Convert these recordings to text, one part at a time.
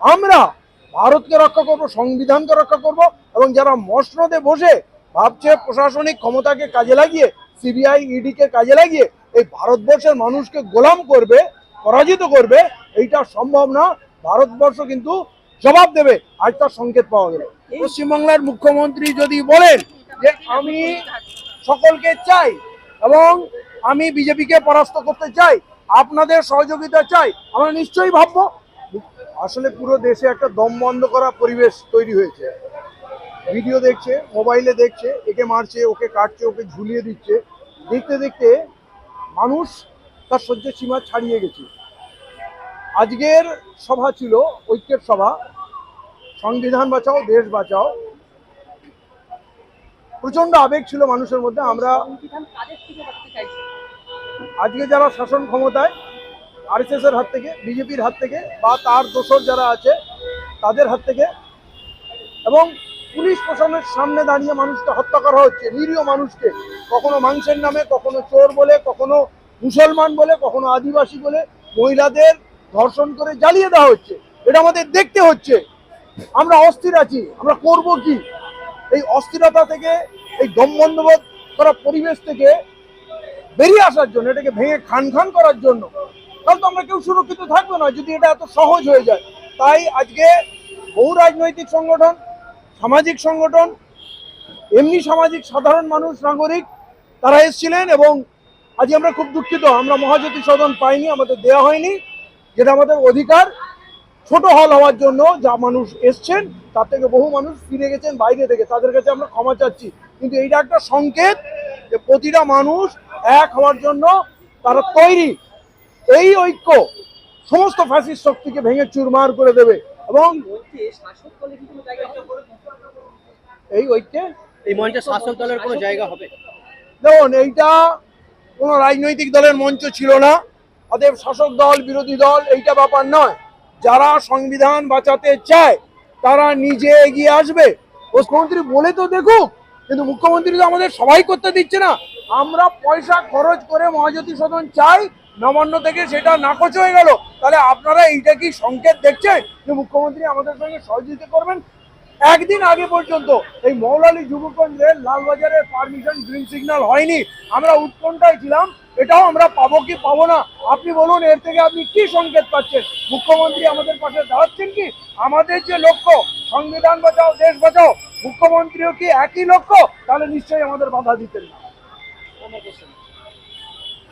আমরা ভারতকে রক্ষা করব, সংবিধানকে রক্ষা করব এবং যারা মসনদে বসে ভাবছে প্রশাসনিক ক্ষমতাকে কাজে লাগিয়ে, সিবিআই, ইডিকে কাজে লাগিয়ে এই ভারতবর্ষের মানুষকে গোলাম করবে, পরাজিত করবে, এইটা সম্ভব না। ভারতবর্ষ কিন্তু জবাব দেবে, আজ তার সংকেত পাওয়া গেল। পশ্চিমবাংলার মুখ্যমন্ত্রী যদি বলেন যে আমি সকলকে চাই এবং আমি বিজেপিকে পরাস্ত করতে চাই, আপনাদের সহযোগিতা চাই, আমরা নিশ্চয়ই ভাববো। আসলে পুরো দেশে একটা দম বন্ধ করা পরিবেশ তৈরি হয়েছে। ভিডিও দেখছে মোবাইলে দেখছে একে মারছে ওকে কাটছে ওকে ঝুলিয়ে দিচ্ছে। দেখতে দেখতে মানুষ তার সহ্য সীমা ছাড়িয়ে গেছে। আজকের সভা ছিল ঐক্যের সভা। সংবিধান বাঁচাও দেশ বাঁচাও। প্রচণ্ড আবেগ ছিল মানুষের মধ্যে আমরা আজকে যারা শাসন ক্ষমতায় আরএসএস এর হাত থেকে, বিজেপির হাত থেকে বা তার দোসর যারা আছে, তাদের হাত থেকে। এবং পুলিশ প্রশাসনের সামনে দাঁড়িয়ে মানুষকে হত্যা করা হচ্ছে, নিরীহ মানুষকে। কখনো মাংসের নামে, কখনো চোর বলে, কখনো মুসলমান বলে, কখনো আদিবাসী বলে মহিলাদের ধর্ষণ করে জ্বালিয়ে দেওয়া হচ্ছে। এটা আমাদের দেখতে হচ্ছে। আমরা অস্থির আছি। আমরা করব কি? এই অস্থিরতা থেকে, এই দমবন্ধবোধ করা পরিবেশ থেকে বেরিয়ে আসার জন্য, এটাকে ভেঙে খান খান করার জন্য তাহলে তো আমরা কেউ সুরক্ষিত থাকব না, যদি এটা এত সহজ হয়ে যায়। তাই আজকে বহু রাজনৈতিক সংগঠন, সামাজিক সংগঠন, এমনি সামাজিক সাধারণ মানুষ, নাগরিক, তারা এসেছিলেন এবং আজ আমরা খুব দুঃখিত, আমরা মহাজ্যোতি সদন পাইনি, আমাদের দেওয়া হয়নি, যেটা আমাদের অধিকার। ছোট হল হওয়ার জন্য যা মানুষ এসছেন, তার থেকে বহু মানুষ ফিরে গেছেন বাইরে থেকে, তাদের কাছে আমরা ক্ষমা চাচ্ছি। কিন্তু এইটা একটা সংকেত যে প্রতিটা মানুষ এক হওয়ার জন্য তারা তৈরি। এই ঐক্য সমস্ত ফ্যাসিস্ট শক্তিকে ভেঙে চুরমার করে দেবে এবং এই ঐক্যে এই মঞ্চে শাসক দলের কোনো জায়গা হবে? দেখুন এইটা কোনো রাজনৈতিক দলের মঞ্চ ছিল না। অতএব শাসক দল বিরোধী দল এইটা ব্যাপার নয়। যারা সংবিধান বাঁচাতে চায় তারা নিজে এগিয়ে আসবে। মুখ্যমন্ত্রী বলে তো দেখুক কিন্তু মুখ্যমন্ত্রী তো আমাদের সবাই করতে দিচ্ছে না। আমরা পয়সা খরচ করে মহাজ্যোতি সদন চাই, নবান্ন থেকে সেটা নাকচ হয়ে গেল। তাহলে আপনারা এইটা কি সংকেত দেখছেন যে মুখ্যমন্ত্রী আমাদের সঙ্গে সহযোগিতা করবেন? একদিন আগে পর্যন্ত এই মৌলালী যুবকঞ্জের লালবাজারের পারমিশন গ্রিন সিগন্যাল হয়নি। আমরা উৎকণ্ঠায় ছিলাম এটাও আমরা পাবো কি পাবো না? আপনি বলুন এর থেকে আপনি কি সংকেত পাচ্ছেন? মুখ্যমন্ত্রী আমাদের পাশে দাঁড়াচ্ছেন কি? আমাদের যে লক্ষ্য সংবিধান বাঁচাও দেশ বাঁচাও মুখ্যমন্ত্রীও কি একই লক্ষ্য? তাহলে নিশ্চয়ই আমাদের বাধা দিতেন না।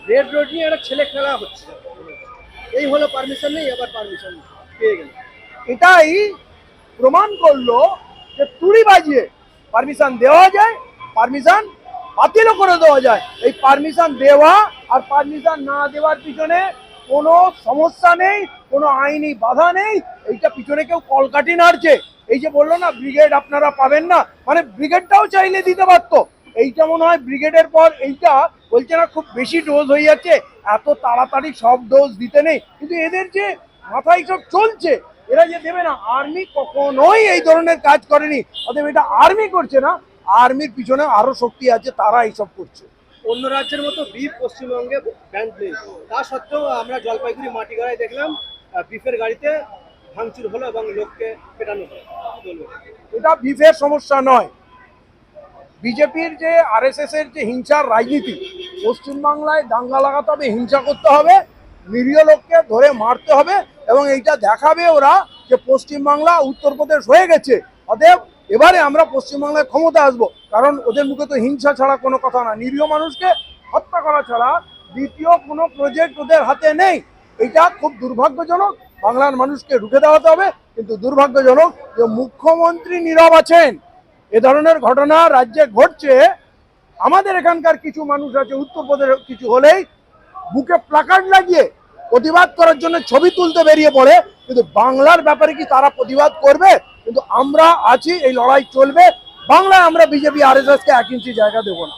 রেড রোড নিয়ে একটা ছেলে খেলা হচ্ছে। এই হলো পারমিশন নেই আবার পারমিশন পেয়ে গেল এটাই প্রমাণ করল যে তুড়ি বাজিয়ে পারমিশন দেওয়া যায় পারমিশন বাতিলও করে দেওয়া যায়। এই পারমিশন দেওয়া আর পারমিশন না দেওয়ার পিছনে কোনো সমস্যা নেই, কোনো আইনি বাধা নেই। এইটা পিছনে কেউ কলকাটি নাড়ছে। এই যে বলল না ব্রিগেড আপনারা পাবেন না। মানে ব্রিগেডটাও চাইলে দিতে পারতো। এইটা মনে হয় ব্রিগেডের পর এইটা বলছে না, খুব বেশি ডোজ হয়ে যাচ্ছে। এত তাড়াতাড়ি সব ডোজ দিতে নেই। কিন্তু এদের যে মাথায় সব চলছে এরা যে দেবে না আর্মি কখনোই এই ধরনের কাজ করেনি। অতএব এটা আর্মি করছে না আর্মির পিছনে আরও শক্তি আছে তারা এইসব করছে। অন্য রাজ্যের মতো বিফ পশ্চিমবঙ্গে ব্যান্ড নেই। তা সত্ত্বেও আমরা জলপাইগুড়ি মাটিগাড়ায় দেখলাম বিফের গাড়িতে ভাঙচুর হলো এবং লোককে পেটানো হলো। এটা বিফের সমস্যা নয়। বিজেপির যে আরএসএস এর যে হিংসার রাজনীতি পশ্চিমবাংলায় দাঙ্গা লাগাতে হবে হিংসা করতে হবে নিরীহ লোককে ধরে মারতে হবে এবং এইটা দেখাবে ওরা যে পশ্চিমবাংলা, উত্তরপ্রদেশ হয়ে গেছে। অতএব এবারে আমরা পশ্চিমবাংলায় ক্ষমতা আসব, কারণ ওদের মুখে তো হিংসা ছাড়া কোনো কথা না। নিরীহ মানুষকে হত্যা করা ছাড়া দ্বিতীয় কোনো প্রজেক্ট ওদের হাতে নেই। এটা খুব দুর্ভাগ্যজনক। বাংলার মানুষকে রুখে দেওয়াতে হবে, কিন্তু দুর্ভাগ্যজনক যে মুখ্যমন্ত্রী নীরব আছেন। এ ধরনের ঘটনা রাজ্যে ঘটছে। আমাদের এখানকার কিছু মানুষ আছে উত্তরপ্রদেশে কিছু হলেই বুকে প্লাকার্ড লাগিয়ে প্রতিবাদ করার জন্য ছবি তুলতে বেরিয়ে পড়ে। কিন্তু বাংলার ব্যাপারে কি তারা প্রতিবাদ করবে? কিন্তু আমরা আছি, এই লড়াই চলবে। বাংলায় আমরা বিজেপি আর এস কে এক ইঞ্চি জায়গা দেবো না।